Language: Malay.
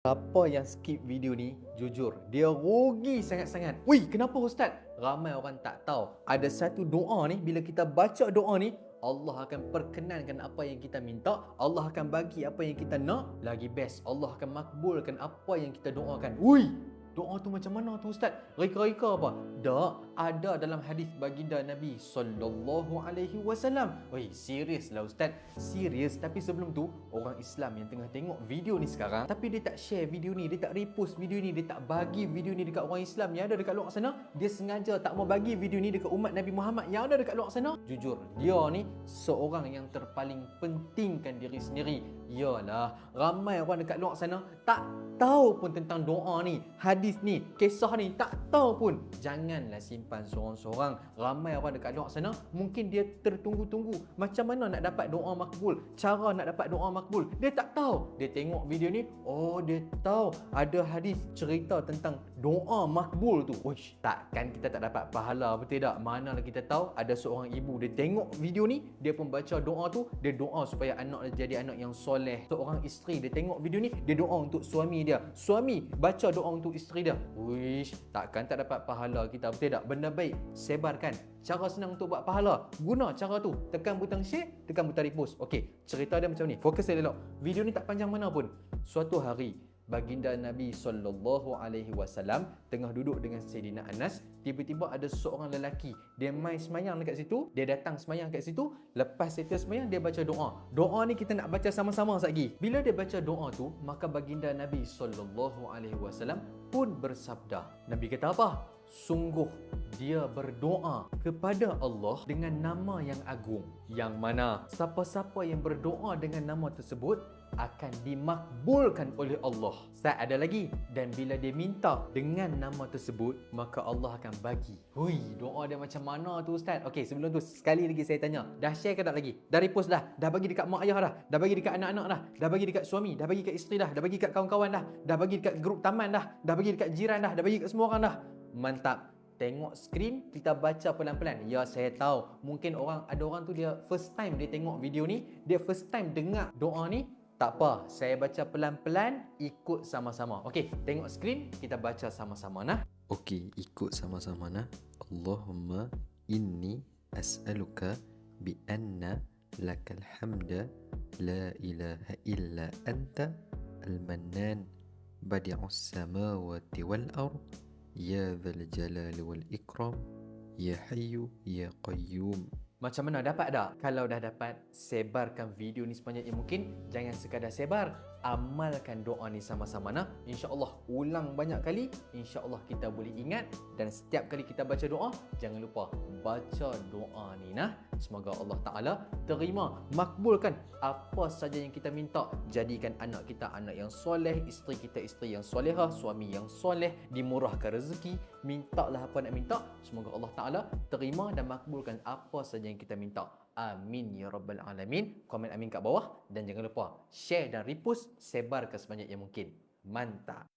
Siapa yang skip video ni, jujur, dia rugi sangat-sangat. Wih, kenapa Ustaz? Ramai orang tak tahu. Ada satu doa ni, bila kita baca doa ni, Allah akan perkenankan apa yang kita minta. Allah akan bagi apa yang kita nak. Lagi best, Allah akan makbulkan apa yang kita doakan. Wih, doa tu macam mana tu Ustaz? Reka-reka apa? Tak, ada dalam hadis baginda Nabi sallallahu alaihi wasallam. Weh, serius lah Ustaz. Serius, tapi sebelum tu, orang Islam yang tengah tengok video ni sekarang, tapi dia tak share video ni, dia tak repost video ni, dia tak bagi video ni dekat orang Islam yang ada dekat luar sana, dia sengaja tak mau bagi video ni dekat umat Nabi Muhammad yang ada dekat luar sana. Jujur, dia ni seorang yang terpaling pentingkan diri sendiri. Yalah, ramai orang dekat luar sana tak tahu pun tentang doa ni, hadis ni, kisah ni, tak tahu pun. Janganlah simpan seorang-seorang. Ramai orang dekat luar sana, mungkin dia tertunggu-tunggu. Macam mana nak dapat doa makbul? Cara nak dapat doa makbul? Dia tak tahu. Dia tengok video ni, oh dia tahu ada hadis cerita tentang doa makbul tu. Uish, takkan kita tak dapat pahala betul tak? Manalah kita tahu ada seorang ibu dia tengok video ni, dia pun baca doa tu, dia doa supaya anak dia jadi anak yang soleh. Seorang isteri dia tengok video ni, dia doa untuk suami dia. Suami baca doa untuk isteri dia. Wish, takkan tak dapat pahala kita betul tak? Benda baik, sebarkan. Cara senang untuk buat pahala. Guna cara tu. Tekan butang share, tekan butang repost. Okey, cerita dia macam ni. Fokus dia elok. Video ni tak panjang mana pun. Suatu hari, baginda Nabi sallallahu alaihi wasallam tengah duduk dengan Sayyidina Anas, tiba-tiba ada seorang lelaki, dia mai semayang dekat situ, dia datang semayang kat situ, lepas settle semayang dia baca doa. Doa ni kita nak baca sama-sama lagi. Bila dia baca doa tu, maka baginda Nabi sallallahu alaihi wasallam pun bersabda. Nabi kata apa? Sungguh dia berdoa kepada Allah dengan nama yang agung yang mana siapa-siapa yang berdoa dengan nama tersebut akan dimakbulkan oleh Allah. Saya ada lagi dan bila dia minta dengan nama tersebut maka Allah akan bagi. Hui, doa dia macam mana tu ustaz? Okey, sebelum tu sekali lagi saya tanya, dah share ke tak lagi? Dah repost dah? Dah bagi dekat mak ayah dah? Dah bagi dekat anak-anak dah? Dah bagi dekat suami? Dah bagi dekat isteri dah? Dah bagi dekat kawan-kawan dah? Dah bagi dekat grup taman dah? Dah bagi dekat jiran dah? Dah bagi dekat semua orang dah? Mantap. Tengok skrin, kita baca pelan-pelan. Ya, saya tahu. Mungkin orang ada orang tu dia first time dia tengok video ni, dia first time dengar doa ni, tak apa, saya baca pelan-pelan, ikut sama-sama. Okey, tengok skrin, kita baca sama-sama nah. Okey, ikut sama-sama nah. Allahumma inni as'aluka bi anna lakal hamda la ilaha illa anta al-mannan badi'us samawati wal ard ya dzal jalali wal ikram ya hayyu ya qayyum Macam mana dapat tak? Kalau dah dapat, sebarkan video ni sebanyak yang mungkin. Jangan sekadar sebar, amalkan doa ni sama-sama nah. InsyaAllah ulang banyak kali, insyaAllah kita boleh ingat dan setiap kali kita baca doa, jangan lupa baca doa ni nah. Semoga Allah Taala terima, makbulkan apa saja yang kita minta. Jadikan anak kita anak yang soleh, isteri kita isteri yang solehah, suami yang soleh, dimurahkan rezeki. Mintalah apa nak minta. Semoga Allah Taala terima dan makbulkan apa saja yang kita minta. Amin ya rabbal alamin. Komen amin kat bawah dan jangan lupa share dan repost sebarkan sebanyak yang mungkin. Mantap.